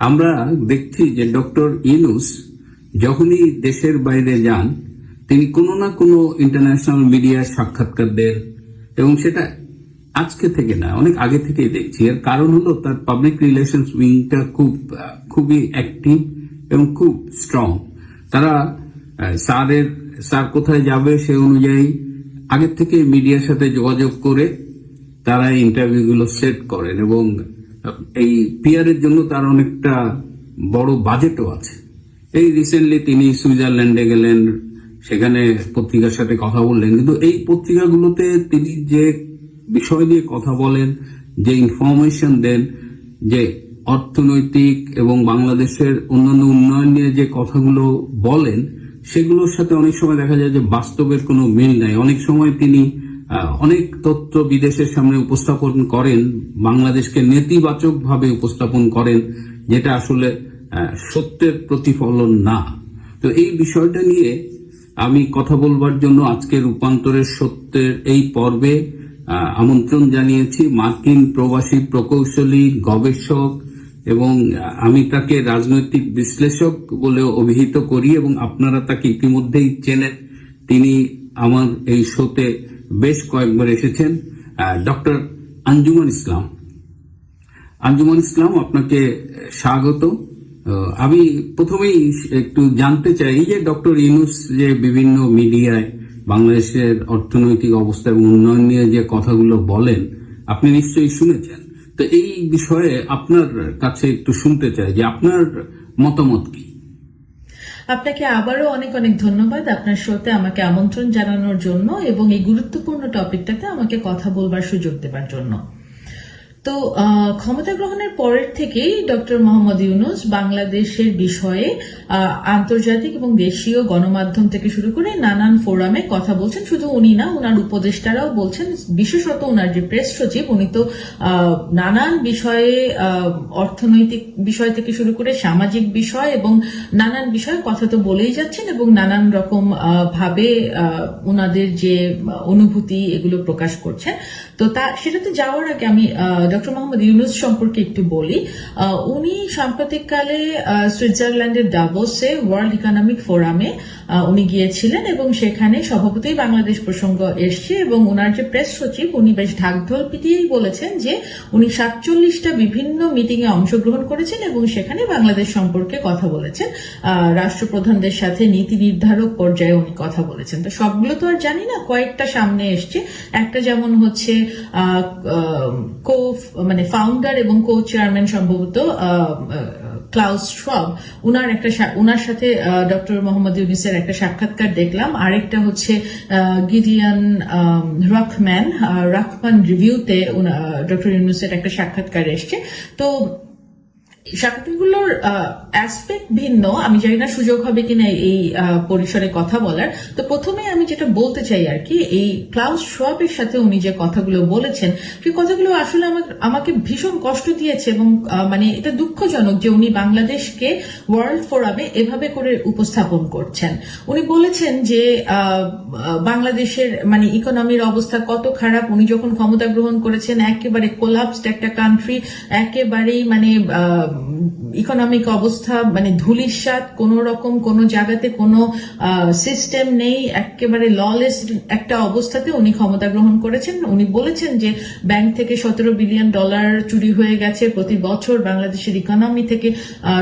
আমরা দেখছি যে ডক্টর ইনুস যখনই দেশের বাইরে যান, তিনি কোনো না কোনো ইন্টারন্যাশনাল মিডিয়ার সাক্ষাৎকার দেন এবং সেটা আজকে থেকে না, অনেক আগে থেকেই দেখছি। এর কারণ হলো তার পাবলিক রিলেশনস উইংটা খুব, খুবই অ্যাক্টিভ এবং খুব স্ট্রং তারা স্যারের, স্যার কোথায় যাবে সে অনুযায়ী আগের থেকে মিডিয়ার সাথে যোগাযোগ করে তারা ইন্টারভিউগুলো সেট করেন এবং এই পিয়ারের জন্য তার অনেকটা বড় বাজেটও আছে। এই রিসেন্টলি তিনি সুইজারল্যান্ডে গেলেন, সেখানে পত্রিকার সাথে কথা বললেন। কিন্তু এই পত্রিকাগুলোতে তিনি যে বিষয় নিয়ে কথা বলেন, যে ইনফরমেশন দেন, যে অর্থনৈতিক এবং বাংলাদেশের অন্যান্য উন্নয়ন নিয়ে যে কথাগুলো বলেন, সেগুলোর সাথে অনেক সময় দেখা যায় যে বাস্তবের কোনো মিল নাই। অনেক সময় তিনি অনেক তথ্য বিদেশের সামনে উপস্থাপন করেন, বাংলাদেশকে নেতিবাচক ভাবে উপস্থাপন করেন, যেটা আসলে সত্যের প্রতিফলন না। তো এই বিষয়টা নিয়ে আমি কথা বলবার জন্য আজকে রূপান্তরের সত্যের এই পর্বে আমন্ত্রণ জানিয়েছি মার্কিন প্রবাসী প্রকৌশলী, গবেষক এবং আমি তাকে রাজনৈতিক বিশ্লেষক বলে অভিহিত করি এবং আপনারা তাকে ইতিমধ্যেই চেনেন। তিনি আমার এই শোতে বেশ কয়েকবার এসেছেন ডক্টর আঞ্জুমান ইসলাম। আঞ্জুমান ইসলাম, আপনাকে স্বাগত। আমি প্রথমেই একটু জানতে চাই যে ডক্টর ইউনুস যে বিভিন্ন মিডিয়ায় বাংলাদেশের অর্থনৈতিক অবস্থা এবং উন্নয়ন নিয়ে যে কথাগুলো বলেন, আপনি নিশ্চয়ই শুনেছেন। তো এই বিষয়ে আপনার কাছে একটু শুনতে চাই যে আপনার মতামত কি? আপনাকে আবারও অনেক অনেক ধন্যবাদ আপনার শোতে আমাকে আমন্ত্রণ জানানোর জন্য এবং এই গুরুত্বপূর্ণ টপিকটাতে আমাকে কথা বলবার সুযোগ দেবার জন্য। তো ক্ষমতা গ্রহণের পরের থেকেই ডক্টর মোহাম্মদ ইউনুস বাংলাদেশের বিষয়ে আন্তর্জাতিক এবং দেশীয় গণমাধ্যম থেকে শুরু করে নানান ফোরামে কথা বলছেন। শুধু উনি না ওনার উপদেষ্টারাও বলছেন, বিশেষত ওনার যে প্রেস সচিব, উনি তো নানান বিষয়ে অর্থনৈতিক বিষয় থেকে শুরু করে সামাজিক বিষয় এবং নানান বিষয়ে কথা তো বলেই যাচ্ছেন এবং নানান রকম ভাবে ওনাদের যে অনুভূতি এগুলো প্রকাশ করছেন। তো তা, সেটাতে যাওয়ার আগে আমি ডক্টর মোহাম্মদ ইউনুস সম্পর্কে একটু বলি উনি সাম্প্রতিককালে সুইজারল্যান্ডের ডাভোসে ওয়ার্ল্ড ইকোনমিক ফোরামে উনি গিয়েছিলেন এবং সেখানে স্বভাবতই বাংলাদেশ প্রসঙ্গ এসছে এবং ওনার যে প্রেস সচিব, উনি বেশ ঢাকঢোল পিটিয়েই বলেছেন যে উনি সাতচল্লিশটা বিভিন্ন মিটিংয়ে অংশগ্রহণ করেছেন এবং সেখানে বাংলাদেশ সম্পর্কে কথা বলেছেন। রাষ্ট্রপ্রধানদের সাথে নীতি নির্ধারক পর্যায়ে উনি কথা বলেছেন। তো সবগুলো তো আর জানি না, কয়েকটা সামনে এসছে। একটা যেমন হচ্ছে কো মানে ফাউন্ডার এবং কো চেয়ারম্যান সম্ভবত ক্লাউস শ্রব উনার একটা উনার সাথে ডক্টর মোহাম্মদ ইউনিসের একটা সাক্ষাৎকার দেখলাম। আরেকটা হচ্ছে গিডিয়ান রকম্যান আহ, রকমান রিভিউতে ডক্টর ইউনুসের একটা সাক্ষাৎকার এসছে। তো সাক্ষাৎকারগুলোর অ্যাসপেক্ট ভিন্ন। আমি জানি না সুযোগ হবে কিনা এই পরিসরে কথা বলার। তো প্রথমে আমি যেটা বলতে চাই আর কি, এই ক্লাউস শোয়াবের সাথে উনি যে কথাগুলো বলেছেন সেই কথাগুলো আসলে আমাকে ভীষণ কষ্ট দিয়েছে এবং মানে এটা দুঃখজনক যে উনি বাংলাদেশকে ওয়ার্ল্ড ফোরামে এভাবে করে উপস্থাপন করছেন। উনি বলেছেন যে বাংলাদেশের মানে ইকোনমির অবস্থা কত খারাপ। উনি যখন ক্ষমতা গ্রহণ করেছেন, একেবারে কোলাপসড একটা কান্ট্রি একেবারেই মানে ইকোনমিক অবস্থা মানে ধুলিস্বাদ কোন রকম কোন জায়গাতে কোনো সিস্টেম নেই, একেবারে ললেস একটা অবস্থাতে উনি ক্ষমতা গ্রহণ করেছেন। উনি বলেছেন যে ব্যাংক থেকে সতেরো বিলিয়ন ডলার চুরি হয়ে গেছে প্রতি বছর, বাংলাদেশের ইকোনমি থেকে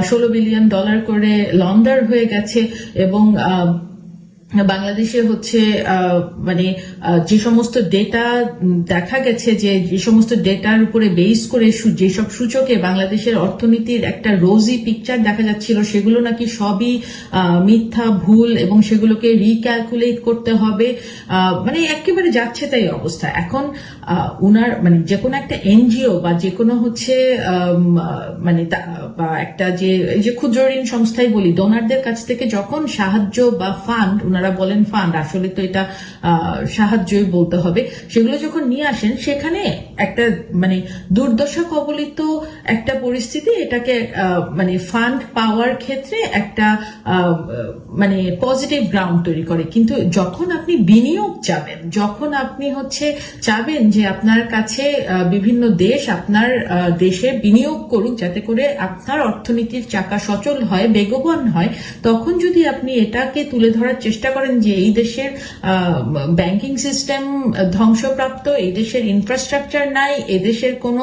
ষোলো বিলিয়ন ডলার করে লন্ডার হয়ে গেছে এবং বাংলাদেশে হচ্ছে মানে যে সমস্ত ডেটা দেখা গেছে যে যে সমস্ত ডেটার উপরে বেস করে যেসব সূচকে বাংলাদেশের অর্থনীতির একটা রোজি পিকচার দেখা যাচ্ছিল, সেগুলো নাকি সবই মিথ্যা, ভুল এবং সেগুলোকে রিক্যালকুলেট করতে হবে। মানে একেবারে যাচ্ছে তাই অবস্থা। এখন উনার মানে যে কোনো একটা এনজিও বা যে কোনো হচ্ছে মানে বা একটা যে যে ক্ষুদ্র ঋণ সংস্থাই বলি ডোনারদের কাছ থেকে যখন সাহায্য বা ফান্ড ওনারা বলেন, ফান্ড, আসলে তো এটা সাহায্যই বলতে হবে। সেগুলো যখন নিয়ে আসেন, সেখানে একটা মানে দুর্দশা কবলিত একটা পরিস্থিতি, এটাকে মানে ফান্ড পাওয়ার ক্ষেত্রে একটা মানে পজিটিভ গ্রাউন্ড তৈরি করে। কিন্তু যখন আপনি বিনিয়োগ চাবেন, যখন আপনি হচ্ছে চাবেন যে আপনার কাছে বিভিন্ন দেশ আপনার দেশে বিনিয়োগ করুক, যাতে করে আপনার অর্থনীতির চাকা সচল হয়, বেগবান হয়, তখন যদি আপনি এটাকে তুলে ধরার চেষ্টা করেন যে এই দেশের ব্যাংকিং সিস্টেম ধ্বংসপ্রাপ্ত, এই দেশের ইনফ্রাস্ট্রাকচার নাই এদেশের কোনো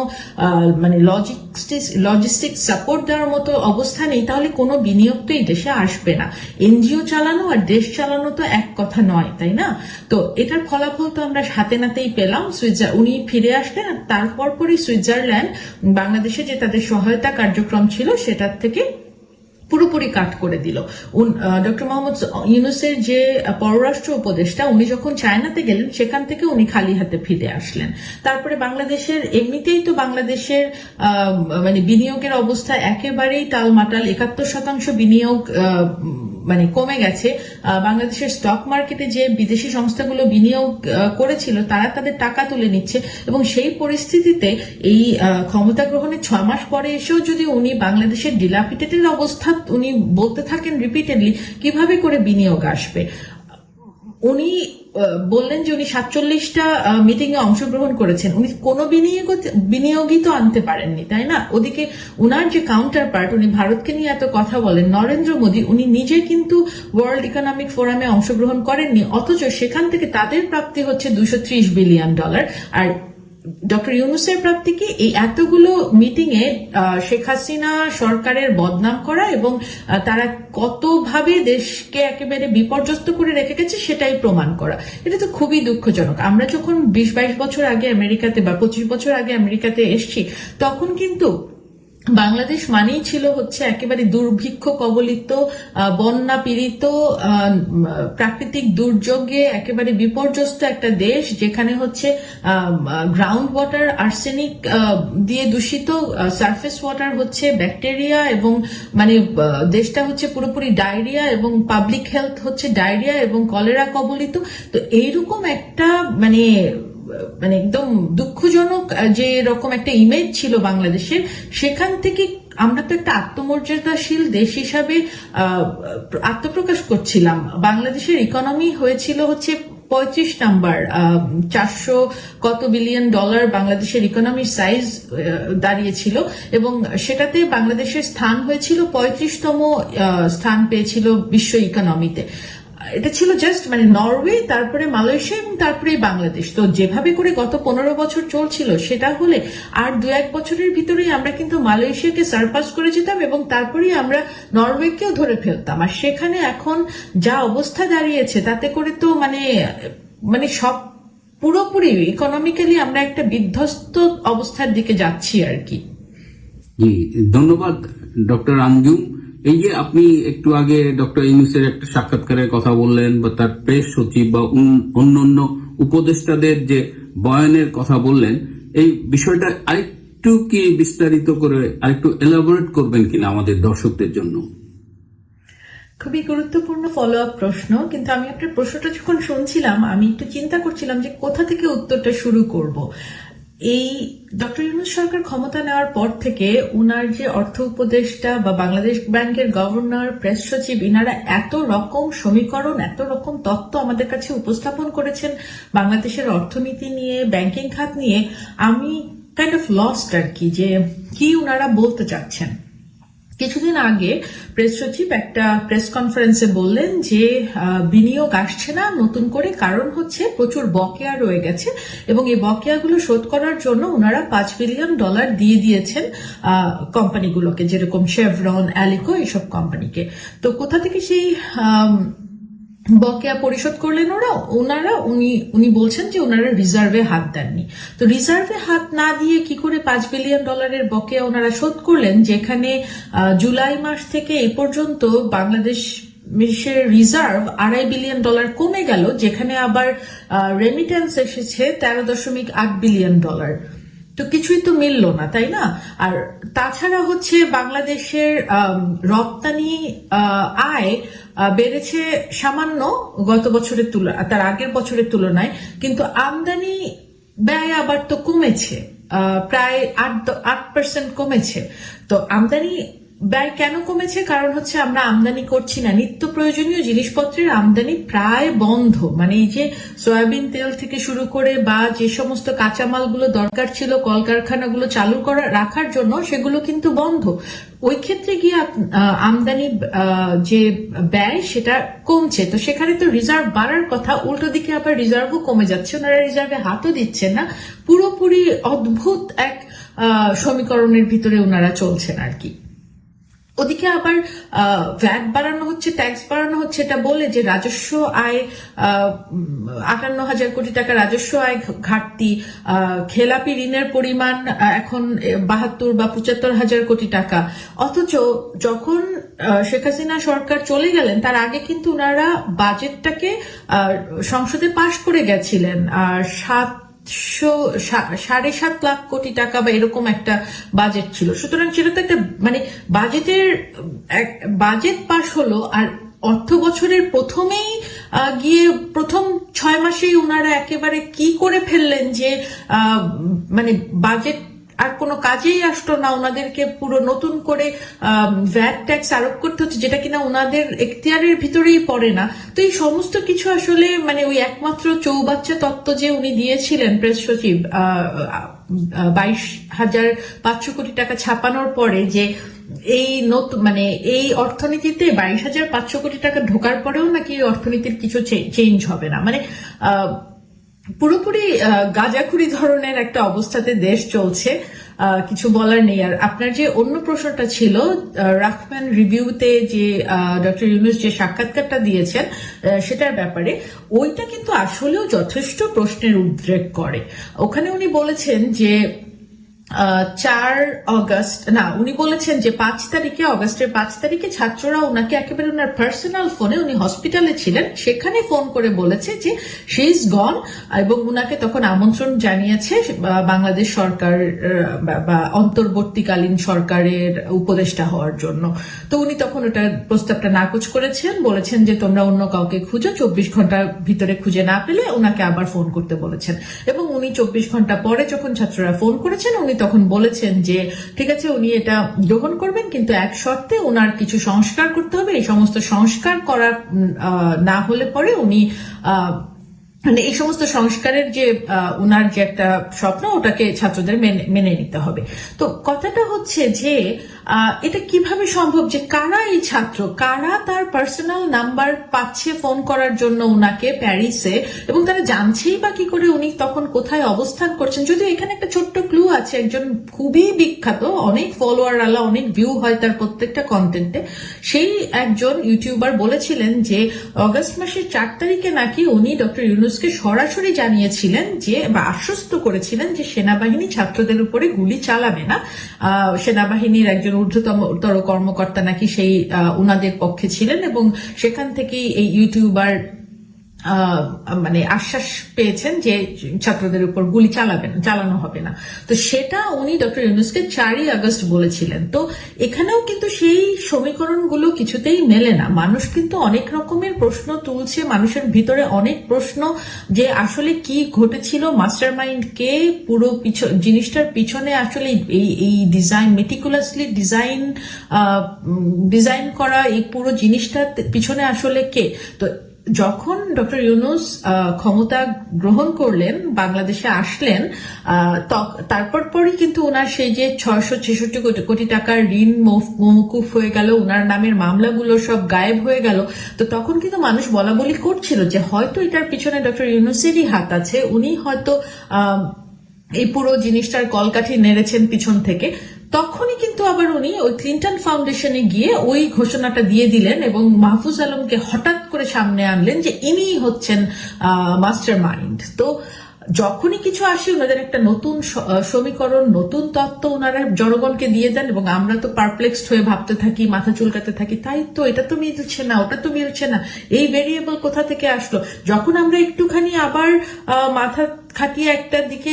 মানে লজিস্টিক্স লজিস্টিক সাপোর্ট দেওয়ার মতো অবস্থা নেই, তাহলে কোনো বিনিয়োগ তো এই দেশে আসবে না। এনজিও চালানো আর দেশ চালানো তো এক কথা নয়, তাই না? তো এটার ফলাফল তো আমরা হাতে নাতেই পেলাম। সুইজার, উনি ফিরে আসলেন তারপর পরই সুইজারল্যান্ড, বাংলাদেশে যে তাদের সহায়তা কার্যক্রম ছিল, সেটার থেকে পুরোপুরি কাট করে দিল। ডক্টর মোহাম্মদ ইউনুসের যে পররাষ্ট্র উপদেষ্টা, উনি যখন চায়নাতে গেলেন, সেখান থেকে উনি খালি হাতে ফিরে আসলেন। তারপরে বাংলাদেশের, এমনিতেই তো বাংলাদেশের মানে বিনিয়োগের অবস্থা একেবারেই টালমাটাল একাত্তর শতাংশ বিনিয়োগ মানে কমে গেছে বাংলাদেশের স্টক মার্কেটে যে বিদেশি সংস্থাগুলো বিনিয়োগ করেছিল, তারা তাদের টাকা তুলে নিচ্ছে এবং সেই পরিস্থিতিতে এই ক্ষমতা গ্রহণের ছয় মাস পরে এসেও যদি উনি বাংলাদেশের ডিলাপিটেটের অবস্থা উনি বলতে থাকেন রিপিটেডলি কীভাবে করে বিনিয়োগ আসবে? উনি বললেন যে উনি সাতচল্লিশটা মিটিং এ অংশগ্রহণ করেছেন। উনি কোনো বিনিয়োগ, বিনিয়োগই তো আনতে পারেননি, তাই না? ওদিকে উনার যে কাউন্টার পার্ট উনি ভারতকে নিয়ে এত কথা বলেন, নরেন্দ্র মোদী, উনি নিজে কিন্তু ওয়ার্ল্ড ইকোনমিক ফোরামে অংশগ্রহণ করেননি, অথচ সেখান থেকে তাদের প্রাপ্তি হচ্ছে দুশো বিলিয়ন ডলার আর ডক্টর ইউনুসের প্রাপ্তি কি এই এতগুলো মিটিং এ শেখ হাসিনা সরকারের বদনাম করা এবং তারা কতভাবে দেশকে একেবারে বিপর্যস্ত করে রেখে গেছে সেটাই প্রমাণ করা। এটা তো খুবই দুঃখজনক। আমরা যখন বিশ বাইশ বছর আগে আমেরিকাতে বা পঁচিশ বছর আগে আমেরিকাতে এসছি, তখন কিন্তু বাংলাদেশ মানেই ছিল হচ্ছে একেবারে দুর্ভিক্ষ কবলিত বন্যা পীড়িত প্রাকৃতিক দুর্যোগে একেবারে বিপর্যস্ত একটা দেশ যেখানে হচ্ছে গ্রাউন্ড ওয়াটার আর্সেনিক দিয়ে দূষিত সারফেস ওয়াটার হচ্ছে ব্যাকটেরিয়া এবং মানে দেশটা হচ্ছে পুরোপুরি ডায়রিয়া এবং পাবলিক হেলথ হচ্ছে ডায়রিয়া এবং কলেরা কবলিত। তো এইরকম একটা মানে মানে একদম দুঃখজনক যে রকম একটা ইমেজ ছিল বাংলাদেশের, সেখান থেকে আমরা তো একটা আত্মমর্যাদাশীল দেশ হিসাবে আত্মপ্রকাশ করছিলাম। বাংলাদেশের ইকোনমি হয়েছিল হচ্ছে পঁয়ত্রিশ নাম্বার চারশো কত বিলিয়ন ডলার বাংলাদেশের ইকোনমির সাইজ দাঁড়িয়েছিল। এবং সেটাতে বাংলাদেশের স্থান হয়েছিল পঁয়ত্রিশতম স্থান পেয়েছিল বিশ্ব ইকোনমিতে এটা ছিল জাস্ট মানে নরওয়ে, তারপরে মালয়েশিয়া এবং তারপরে বাংলাদেশ। তো যেভাবে করে গত পনেরো বছর চলছিল, সেটা হলে আর দু এক বছরের ভিতরেই আমরা কিন্তু মালয়েশিয়াকে সারপাস করে যেতাম এবং তারপরেই আমরা নরওয়েকেও ধরে ফেলতাম। আর সেখানে এখন যা অবস্থা দাঁড়িয়েছে, তাতে করে তো মানে মানে সব পুরোপুরি ইকোনমিক্যালি আমরা একটা বিধ্বস্ত অবস্থার দিকে যাচ্ছি আর কি। জি, ধন্যবাদ, ডক্টর আঞ্জুম এই যে আপনি একটু আগে ডক্টর ইউনুসের একটা সাক্ষাৎকারের কথা বললেন বা তার প্রেস সচিব বা অন্য- অন্যান্য উপদেষ্টাদের যে বয়ানের কথা বললেন, এই বিষয়টা আরেকটু কি বিস্তারিত করে, আরেকটু এলাবোরেট করবেন কিনা আমাদের দর্শকদের জন্য? খুবই গুরুত্বপূর্ণ ফলো আপ প্রশ্ন, কিন্তু আমি আপনার প্রশ্নটা যখন শুনছিলাম, আমি একটু চিন্তা করছিলাম যে কোথা থেকে উত্তরটা শুরু করব। এই ডক্টর ইউনুস সরকার ক্ষমতা নেওয়ার পর থেকে উনার যে অর্থ উপদেষ্টা বা বাংলাদেশ ব্যাংকের গভর্নর, প্রেস সচিব, ইনারা এত রকম সমীকরণ, এত রকম তত্ত্ব আমাদের কাছে উপস্থাপন করেছেন বাংলাদেশের অর্থনীতি নিয়ে, ব্যাংকিং খাত নিয়ে, আমি কাইন্ড অফ লস্ট আর কি যে কি উনারা বলতে চাচ্ছেন। কিছুদিন আগে প্রেস সচিব একটা প্রেস কনফারেন্সে বললেন যে বিনিয়োগ আসছে না, নতুন করে কারণ হচ্ছে প্রচুর বকেয়া রয়ে গেছে এবং এই বকেয়াগুলো শোধ করার জন্য ওনারা পাঁচ বিলিয়ন ডলার দিয়ে দিয়েছেন কোম্পানিগুলোকে, যেরকম শেভরন, অ্যালিকো, এইসব কোম্পানিকে। তো কোথা থেকে সেই বকেয়া পরিশোধ করলেন ওরা, ওনারা, উনি উনি বলছেন যে ওনারা রিজার্ভে হাত দেননি। তো রিজার্ভে হাত না দিয়ে কি করে পাঁচ বিলিয়ন ডলারের বকেয়া ওনারা শোধ করলেন, যেখানে জুলাই মাস থেকে এ পর্যন্ত বাংলাদেশ দেশের রিজার্ভ আড়াই বিলিয়ন ডলার কমে গেল, যেখানে আবার রেমিটেন্স এসেছে তেরো দশমিক আট বিলিয়ন ডলার। তো কিছুই তো মিললো না, তাই না? আর তাছাড়া হচ্ছে বাংলাদেশের রপ্তানি আয় বেড়েছে সামান্য গত বছরের তুলনায় তার আগের বছরের তুলনায়, কিন্তু আমদানি ব্যয় আবার তো কমেছে প্রায় আট আট পার্সেন্ট কমেছে। তো আমদানি ব্যয় কেন কমেছে? কারণ হচ্ছে আমরা আমদানি করছি না। নিত্য প্রয়োজনীয় জিনিসপত্রের আমদানি প্রায় বন্ধ। মানে এই যে সয়াবিন তেল থেকে শুরু করে বা যে সমস্ত কাঁচামালগুলো দরকার ছিল, কলকারখানাগুলো চালু করা, রাখার জন্য সেগুলো কিন্তু বন্ধ। ওই ক্ষেত্রে গিয়ে আমদানি যে ব্যয় সেটা কমছে। তো সেখানে তো রিজার্ভ বাড়ার কথা, উল্টো দিকে আবার রিজার্ভও কমে যাচ্ছে। ওনারা রিজার্ভে হাতও দিচ্ছেন না। পুরোপুরি অদ্ভুত এক সমীকরণের ভিতরে ওনারা চলছেন আর কি। ওদিকে আবার ভ্যাট বাড়ানো হচ্ছে ট্যাক্স বাড়ানো হচ্ছে, এটা বলে যে রাজস্ব আয় আটান্ন হাজার কোটি টাকা রাজস্ব আয় ঘাটতি খেলাপি ঋণের পরিমাণ এখন বাহাত্তর বা পঁচাত্তর হাজার কোটি টাকা। অথচ যখন শেখ হাসিনা সরকার চলে গেলেন, তার আগে কিন্তু ওনারা বাজেটটাকে সংসদে পাশ করে গেছিলেন। আর সাত সাতশো সাড়ে সাত লাখ কোটি টাকা বা এরকম একটা বাজেট ছিল। সুতরাং সেটা তো একটা মানে বাজেটের বাজেট পাশ হলো আর অর্থ বছরের প্রথমেই গিয়ে প্রথম ছয় মাসেই ওনারা একেবারে কি করে ফেললেন যে মানে বাজেট আর কোনো কাজেই আসতো না। ওনাদেরকে পুরো নতুন করে ভ্যাট ট্যাক্স আরোপ করতে হচ্ছে, যেটা কিনা ওনাদের এখতিয়ারের ভিতরেই পড়ে না। তো এই সমস্ত কিছু আসলে মানে ওই একমাত্র চৌবাচ্চা তত্ত্ব যে উনি দিয়েছিলেন প্রেস সচিব বাইশ হাজার পাঁচশো কোটি টাকা ছাপানোর পরে যে এই নতুন মানে এই অর্থনীতিতে বাইশ হাজার পাঁচশো কোটি টাকা ঢোকার পরেও নাকি অর্থনীতির কিছু চেঞ্জ হবে না। মানে পুরোপুরি গাজাখুরি ধরনের একটা অবস্থাতে দেশ চলছে কিছু বলার নেই। আর আপনার যে অন্য প্রশ্নটা ছিল রাখম্যান রিভিউতে যে ডক্টর ইউনুস যে সাক্ষাৎকারটা দিয়েছেন সেটার ব্যাপারে, ওইটা কিন্তু আসলেও যথেষ্ট প্রশ্নের উদ্রেক করে। ওখানে উনি বলেছেন যে চার অগস্ট, না, উনি বলেছেন যে পাঁচ তারিখে, অগস্টের পাঁচ তারিখে ছাত্ররা ওনাকে একেবারে ওনার পার্সোনাল ফোনে উনি হসপিটালে ছিলেন, সেখানে ফোন করে বলেছে যে শি ইজ গন এবং উনাকে তখন আমন্ত্রণ জানিয়েছে বাংলাদেশ সরকার বা- বা অন্তর্বর্তীকালীন সরকারের উপদেষ্টা হওয়ার জন্য। তো উনি তখন ওটা প্রস্তাবটা নাকচ করেছেন, বলেছেন যে তোমরা অন্য কাউকে খুঁজো, চব্বিশ ঘণ্টার ভিতরে খুঁজে না পেলে ওনাকে আবার ফোন করতে বলেছেন। এবং উনি চব্বিশ ঘণ্টা পরে যখন ছাত্ররা ফোন করেছেন, উনি তখন বলেছেন যে, ঠিক আছে, উনি এটা গ্রহণ করবেন, কিন্তু এক শর্তে ওনার কিছু সংস্কার করতে হবে। এই সমস্ত সংস্কার করা না হলে পরে উনি মানে এই সমস্ত সংস্কারের যে উনার যে একটা স্বপ্ন, ওটাকে ছাত্রদের মেনে- নিতে হবে। তো কথাটা হচ্ছে যে এটা কীভাবে সম্ভব? যে কারা এই ছাত্র? কারা তার পার্সোনাল নাম্বার পাচ্ছে ফোন করার জন্য উনাকে প্যারিসে এবং তারা জানছেই বা কি করে উনি তখন কোথায় অবস্থান করছেন? যদিও এখানে একটা ছোট্ট ক্লু আছে, একজন খুবই বিখ্যাত, অনেক ফলোয়ার আলা, অনেক ভিউ হয় তার প্রত্যেকটা কন্টেন্টে সেই একজন ইউটিউবার বলেছিলেন যে, অগস্ট মাসের চার তারিখে নাকি উনি ডক্টর ইউনুসকে সরাসরি জানিয়েছিলেন যে, বা আশ্বস্ত করেছিলেন যে সেনাবাহিনী ছাত্রদের উপরে গুলি চালাবে না। সেনাবাহিনীর একজন ঊর্ধ্বতর কর্মকর্তা নাকি সেই উনাদের পক্ষে ছিলেন এবং সেখান থেকেই এই ইউটিউবার মানে আশ্বাস পেয়েছেন যে ছাত্রদের উপর গুলি চালাবেন চালানো হবে না। তো সেটা উনি ডক্টর ইউনুসকে চারই আগস্ট বলেছিলেন। তো এখানেও কিন্তু সেই সমীকরণগুলো কিছুতেই মেলে না। মানুষ কিন্তু অনেক রকমের প্রশ্ন তুলছে, মানুষের ভিতরে অনেক প্রশ্ন যে আসলে কি ঘটেছিল মাস্টার মাইন্ড কে পুরো জিনিসটার পিছনে আসলে এই এই ডিজাইন মেটিকুলাসলি ডিজাইন ডিজাইন করা এই পুরো জিনিসটার পিছনে আসলে কে? তো যখন ডক্টর ইউনুস ক্ষমতা গ্রহণ করলেন, বাংলাদেশে আসলেন তারপর পরই কিন্তু ওনার সেই যে ছয়শো ছেষট্টি কোটি টাকার ঋণ মৌকুফ হয়ে গেল ওনার নামের মামলাগুলো সব গায়েব হয়ে গেল, তো তখন কিন্তু মানুষ বলা বলি করছিল যে হয়তো এটার পিছনে ডক্টর ইউনুসেরই হাত আছে, উনি হয়তো এই পুরো জিনিসটার কলকাঠি নেড়েছেন পিছন থেকে তখনই কিন্তু আবার উনি ওই ক্লিন্টন ফাউন্ডেশনে গিয়ে ওই ঘোষণাটা দিয়ে দিলেন এবং মাহফুজ আলমকে হঠাৎ করে সামনে আনলেন যে ইনি হচ্ছেন মাস্টার মাইন্ড তো যখনই কিছু আসে, ওনাদের একটা নতুন সমীকরণ, নতুন তত্ত্ব ওনারা জনগণকে দিয়ে দেন এবং আমরা তো পারপ্লেক্সড হয়ে ভাবতে থাকি, মাথা চুলকাতে থাকি, তাই তো, এটা তো মিলছে না, ওটা তো মিলছে না। এই ভেরিয়েবল কোথা থেকে আসলো? যখন আমরা একটুখানি আবার মাথা খাটিয়ে একটা দিকে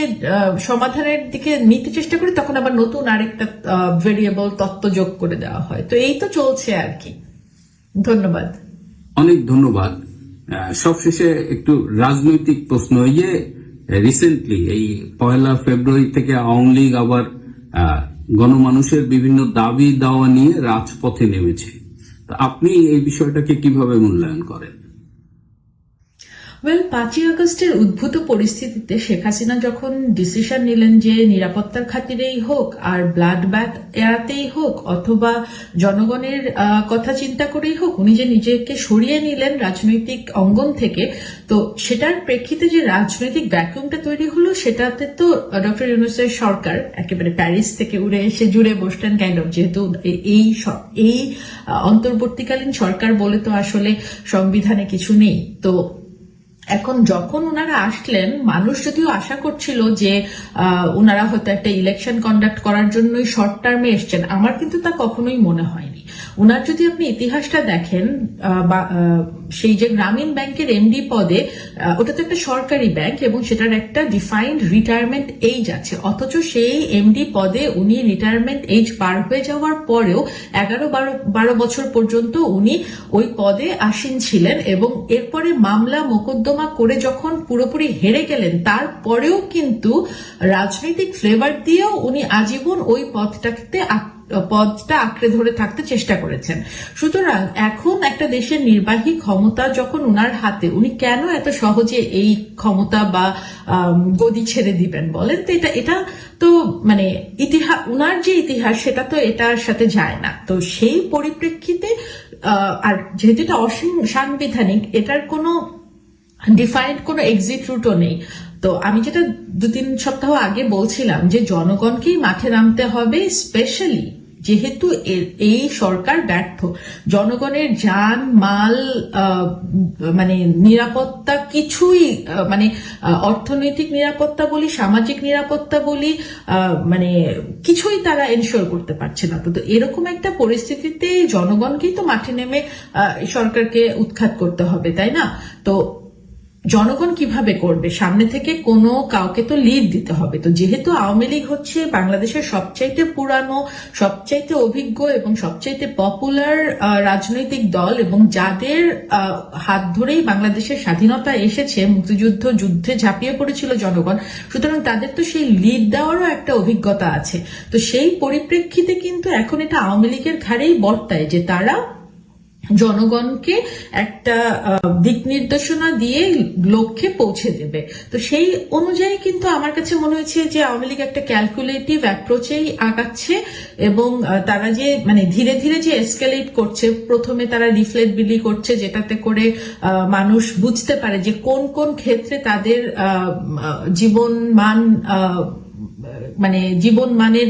সমাধানের দিকে নিতে চেষ্টা করি, তখন আবার নতুন আরেকটা ভেরিয়েবল তত্ত্ব যোগ করে দেওয়া হয়। তো এই তো চলছে আর কি। ধন্যবাদ। অনেক ধন্যবাদ। সবশেষে একটু রাজনৈতিক প্রশ্ন এই যে রিসেন্টলি এই পয়লা ফেব্রুয়ারি থেকে আওয়ামী লীগ আবার গণমানুষের বিভিন্ন দাবি দাওয়া নিয়ে রাজপথে নেমেছে। আপনি এই বিষয়টাকে কীভাবে মূল্যায়ন করেন? ওয়েল পাঁচই আগস্টের উদ্ভূত পরিস্থিতিতে শেখ হাসিনা যখন ডিসিশন নিলেন যে নিরাপত্তার খাতিরেই হোক আর ব্লাড ব্যাথ এড়াতেই হোক অথবা জনগণের কথা চিন্তা করেই হোক, উনি যে নিজেকে সরিয়ে নিলেন রাজনৈতিক অঙ্গন থেকে, তো সেটার প্রেক্ষিতে যে রাজনৈতিক ভ্যাকুয়ামটা তৈরি হলো, সেটাতে তো ডক্টর ইউনুসের সরকার একেবারে প্যারিস থেকে উড়ে এসে জুড়ে বসলেন কাইন্ড অফ যেহেতু এই এই অন্তর্বর্তীকালীন সরকার বলে তো আসলে সংবিধানে কিছু নেই। তো এখন যখন ওনারা আসলেন, মানুষ যদিও আশা করছিল যে ওনারা হয়তো একটা ইলেকশন কন্ডাক্ট করার জন্যই শর্ট টার্মে এসছেন, আমার কিন্তু তা কখনোই মনে হয়নি। ওনার যদি আপনি ইতিহাসটা দেখেন সেই যে গ্রামীণ ব্যাংকের এমডি পদে ওটা তো একটা সরকারি ব্যাংক এবং সেটার একটা ডিফাইন্ড রিটায়ারমেন্ট এইজ আছে। অথচ সেই এমডি পদে উনি রিটায়ারমেন্ট এইজ পার হয়ে যাওয়ার পরেও এগারো, বারো বারো বছর পর্যন্ত উনি ওই পদে আসীন ছিলেন এবং এরপরে মামলা মোকদ্দমা করে যখন পুরোপুরি হেরে গেলেন, তারপরেও কিন্তু রাজনৈতিক ফ্লেভার দিয়েও উনি আজীবন ওই পদটাকে আক- পদটা আঁকড়ে ধরে থাকতে চেষ্টা করেছেন। সুতরাং এখন একটা দেশের নির্বাহী ক্ষমতা যখন উনার হাতে, উনি কেন এত সহজে এই ক্ষমতা বা গদি ছেড়ে দিবেন বলেন? তো এটা এটা তো মানে ইতিহাস উনার যে ইতিহাস, সেটা তো এটার সাথে যায় না। তো সেই পরিপ্রেক্ষিতে আর যেহেতু এটা অসাংবিধানিক এটার কোনো ডিফাইন্ড কোনো এক্সিট রুটও নেই। তো আমি যেটা দু তিন সপ্তাহ আগে বলছিলাম যে জনগণকেই মাঠে নামতে হবে স্পেশালি যেহেতু এই সরকার ব্যর্থ, জনগণের যান, মাল মানে নিরাপত্তা কিছুই মানে অর্থনৈতিক নিরাপত্তা বলি, সামাজিক নিরাপত্তা বলি মানে কিছুই তারা এনশোর করতে পারছে না। তো এরকম একটা পরিস্থিতিতে জনগণকেই তো মাঠে নেমে সরকারকে উৎখাত করতে হবে, তাই না? তো জনগণ কীভাবে করবে? সামনে থেকে কোনো কাউকে তো লিড দিতে হবে। তো যেহেতু আওয়ামী লীগ হচ্ছে বাংলাদেশের সবচাইতে পুরানো, সবচাইতে অভিজ্ঞ এবং সবচাইতে পপুলার রাজনৈতিক দল এবং যাদের হাত ধরেই বাংলাদেশের স্বাধীনতা এসেছে, মুক্তিযুদ্ধ যুদ্ধে ঝাঁপিয়ে পড়েছিল জনগণ, সুতরাং তাদের তো সেই লিড দেওয়ারও একটা অভিজ্ঞতা আছে। তো সেই পরিপ্রেক্ষিতে কিন্তু এখন এটা আওয়ামী লীগের ঘাড়েই বর্তায় যে তারা জনগণকে একটা দিক নির্দেশনা দিয়ে লক্ষ্যে পৌঁছে দেবে। তো সেই অনুযায়ী কিন্তু আমার কাছে মনে হয়েছে যে আওয়ামী লীগ একটা ক্যালকুলেটিভ অ্যাপ্রোচেই আগাচ্ছে এবং তারা যে মানে ধীরে ধীরে যে এসকেলেট করছে, প্রথমে তারা লিফলেট বিলি করছে যেটাতে করে মানুষ বুঝতে পারে যে কোন কোন ক্ষেত্রে তাদের জীবন মান মানে জীবন মানের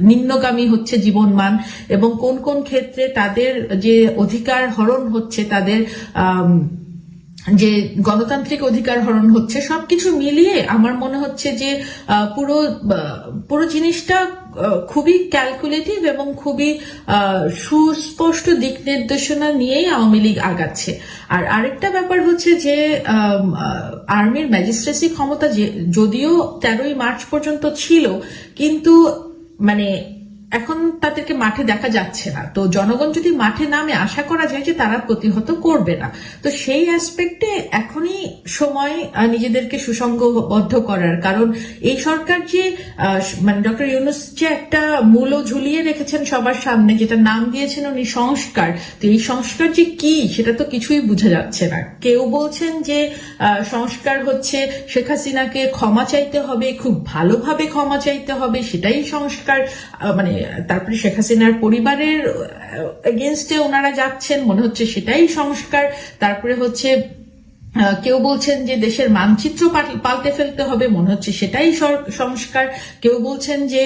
নিম্নগামী হচ্ছে জীবন মান এবং কোন কোন ক্ষেত্রে তাদের যে অধিকার হরণ হচ্ছে, তাদের যে গণতান্ত্রিক অধিকার হরণ হচ্ছে, সবকিছু মিলিয়ে আমার মনে হচ্ছে যে পুরো পুরো জিনিসটা খুবই ক্যালকুলেটিভ এবং খুবই সুস্পষ্ট দিক নির্দেশনা নিয়েই আওয়ামী লীগ আগাচ্ছে। আর আরেকটা ব্যাপার হচ্ছে যে আর্মির ম্যাজিস্ট্রেসি ক্ষমতা যদিও তেরোই মার্চ পর্যন্ত ছিল, কিন্তু মানে এখন তাদেরকে মাঠে দেখা যাচ্ছে না। তো জনগণ যদি মাঠে নামে, আশা করা যায় যে তারা প্রতিহত করবে না। তো সেই অ্যাসপেক্টে এখনই সময় নিজেদেরকে সুসংঘবদ্ধ করার। কারণ এই সরকার যে মানে ডক্টর ইউনুস যে একটা মূল্য ঝুলিয়ে রেখেছেন সবার সামনে যেটা নাম দিয়েছেন উনি সংস্কার। তো এই সংস্কার যে কি, সেটা তো কিছুই বোঝা যাচ্ছে না। কেউ বলছেন যে সংস্কার হচ্ছে শেখ হাসিনাকে ক্ষমা চাইতে হবে, খুব ভালোভাবে ক্ষমা চাইতে হবে, সেটাই সংস্কার মানে তারপরে শেখ হাসিনার পরিবারের এগেনস্টে ওনারা যাচ্ছেন মনে হচ্ছে সেটাই সংস্কার। তারপরে হচ্ছে কেউ বলছেন যে দেশের মানচিত্র পাল্টে ফেলতে হবে, মনে হচ্ছে সেটাই সংস্কার। কেউ বলছেন যে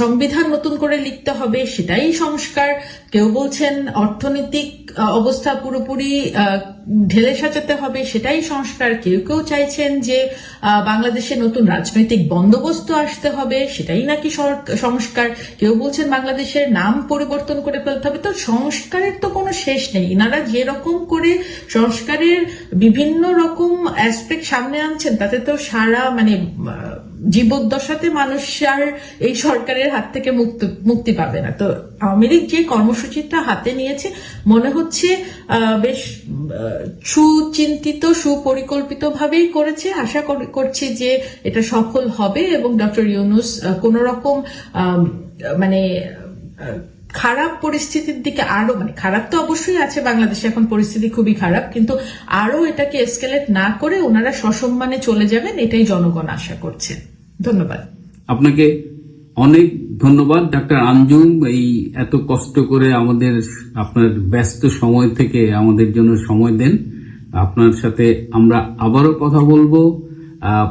সংবিধান নতুন করে লিখতে হবে, সেটাই সংস্কার। কেউ বলছেন অর্থনৈতিক অবস্থা পুরোপুরি ঢেলে সাজাতে হবে, সেটাই সংস্কার। কেউ কেউ চাইছেন যে বাংলাদেশে নতুন রাজনৈতিক বন্দোবস্ত আসতে হবে, সেটাই নাকি সংস্কার। কেউ বলছেন বাংলাদেশের নাম পরিবর্তন করে ফেলতে সংস্কারের তো কোনো শেষ নেই। ইনারা যেরকম করে সংস্কারের বিভিন্ন রকম অ্যাসপেক্ট সামনে আনছেন, তাতে তো সারা মানে জীবদ্দশাতে মানুষ আর এই সরকারের হাত থেকে মুক্ত, মুক্তি পাবে না। তো আওয়ামী লীগ যে কর্মসূচিটা হাতে নিয়েছে, মনে হচ্ছে বেশ সুচিন্তিত সুপরিকল্পিত ভাবেই করেছে। আশা কর- করছি যে এটা সফল হবে এবং ডক্টর ইউনুস কোন রকম মানে খারাপ পরিস্থিতির দিকে আরও মানে খারাপ তো অবশ্যই আছে বাংলাদেশে, এখন পরিস্থিতি খুবই খারাপ, কিন্তু আরও এটাকে এসকেলেট না করে ওনারা সসম্মানে চলে যাবেন, এটাই জনগণ আশা করছে। ধন্যবাদ। আপনাকে অনেক ধন্যবাদ, ডাক্তার আঞ্জুম, এই এত কষ্ট করে আমাদের আপনার ব্যস্ত সময় থেকে আমাদের জন্য সময় দেন। আপনার সাথে আমরা আবারও কথা বলব।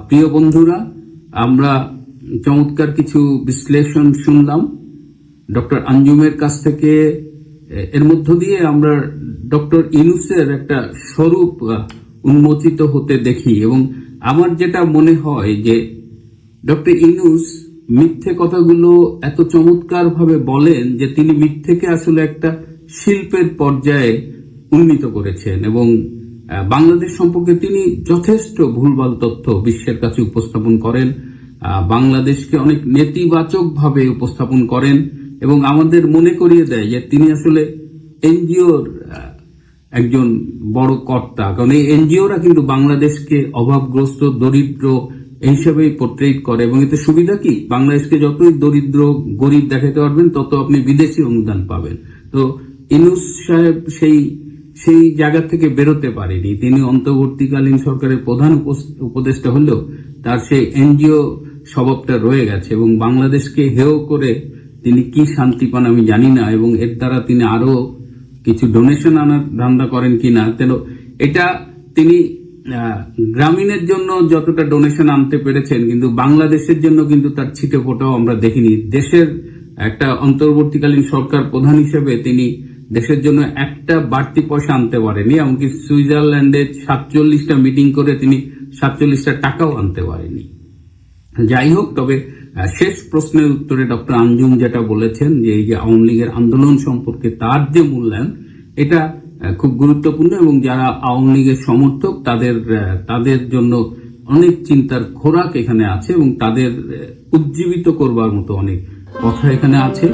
প্রিয় বন্ধুরা, আমরা চমৎকার কিছু বিশ্লেষণ শুনলাম। ডক্টর আঞ্জুমের কাছ থেকে এর মধ্য দিয়ে আমরা ডক্টর ইনুসের একটা স্বরূপ উন্মোচিত হতে দেখি এবং আমার যেটা মনে হয় যে ডক্টর ইনুস মিথ্যে কথাগুলো এত চমৎকার ভাবে বলেন যে তিনি মিথ্যেকে আসলে একটা শিল্পের পর্যায়ে উন্নীত করেছেন এবং বাংলাদেশ সম্পর্কে তিনি যথেষ্ট ভুলভাল তথ্য বিশ্বের কাছে উপস্থাপন করেন বাংলাদেশকে অনেক নেতিবাচকভাবে উপস্থাপন করেন এবং আমাদের মনে করিয়ে দেয় যে তিনি আসলে এনজিওর একজন বড় কর্তা। কারণ এই এনজিওরা কিন্তু বাংলাদেশকে অভাবগ্রস্ত, দরিদ্র এই হিসাবেই পোর্ট্রেট করে। এবং এতে সুবিধা কি? বাংলাদেশকে যতই দরিদ্র, গরিব দেখাতে পারবেন, তত আপনি বিদেশি অনুদান পাবেন। তো ইনুস সাহেব সেই সেই জায়গা থেকে বেরোতে পারেনি। তিনি অন্তর্বর্তীকালীন সরকারের প্রধান উপদেষ্টা হলেও তার সেই এনজিও স্বভাবটা রয়ে গেছে এবং বাংলাদেশকে হেয় করে তিনি কি শান্তি পান আমি জানি না, এবং এর দ্বারা তিনি আরও কিছু ডোনেশন আনার ধান্দা করেন কিনা তেন, এটা তিনি গ্রামীণের জন্য যতটা ডোনেশন আনতে পেরেছেন, কিন্তু বাংলাদেশের জন্য কিন্তু তার ছিটে ফোটাও আমরা দেখিনি। দেশের একটা অন্তর্বর্তীকালীন সরকার প্রধান হিসেবে তিনি দেশের জন্য একটা বাড়তি পয়সা আনতে পারেনি, এমনকি সুইজারল্যান্ডে সাতচল্লিশটা মিটিং করে তিনি সাতচল্লিশটা টাকাও আনতে পারেনি। যাই হোক, তবে শেষ প্রশ্নের উত্তরে ডক্টর আঞ্জুম যেটা বলেছেন যে এই যে আওয়ামী লীগের আন্দোলন সম্পর্কে তার যে মূল্যায়ন, এটা খুব গুরুত্বপূর্ণ এবং যারা আওয়ামী লীগের সমর্থক, তাদের তাদের জন্য অনেক চিন্তার খোরাক এখানে আছে এবং তাদের উজ্জীবিত করবার মতো অনেক কথা এখানে আছে।